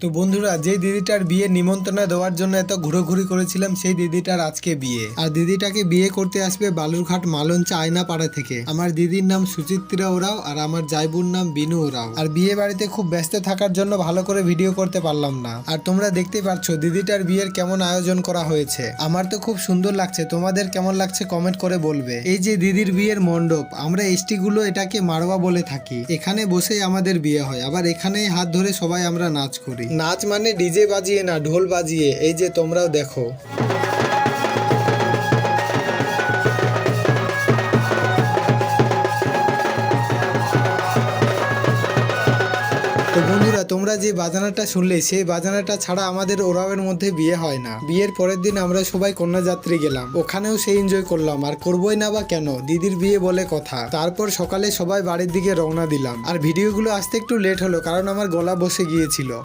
তো বন্ধুরা যে দিদিটার বিয়ে নিমন্ত্রণ দেওয়ার জন্য এত ঘুরোঘুরি করেছিলাম, সেই দিদিটার আজকে বিয়ে। আর দিদিটাকে বিয়ে করতে আসবে বালুরঘাট মালন চায়না পাড়া থেকে। আমার দিদির নাম সুচিত্রা ওরাও আর আমার জাইবুর নাম বিনু ওরাও। আর বিয়ে বাড়িতে খুব ব্যস্ত থাকার জন্য ভালো করে ভিডিও করতে পারলাম না। আর তোমরা দেখতে পাচ্ছ দিদিটার বিয়ের কেমন আয়োজন করা হয়েছে। আমার তো খুব সুন্দর লাগছে, তোমাদের কেমন লাগছে কমেন্ট করে বলবে। এই যে দিদির বিয়ের মণ্ডপ, আমরা এসটি গুলো এটাকে মারোয়া বলে থাকি। এখানে বসেই আমাদের বিয়ে হয়, আবার এখানেই হাত ধরে সবাই আমরা নাচ করি। নাচ মানে ডিজে বাজিয়ে না ঢোল বাজিয়ে, এই যে তোমরাও দেখো। বন্ধুরা, তোমরা যে বাজানাটা শুনলে, সেই বাজানাটা ছাড়া আমাদের ওরাওয়ের মধ্যে বিয়ে হয় না। বিয়ের পরের দিন আমরা সবাই কন্যাযাত্রী গেলাম। ওখানেও সেই এনজয় করলাম। আর করবোই না বা কেন? দিদির বিয়ে বলে কথা। তারপর সকালে সবাই বাড়ির দিকে রওনা দিলাম। আর ভিডিওগুলো আসতে একটু লেট হলো, কারণ আমার গলা বসে গিয়েছিল।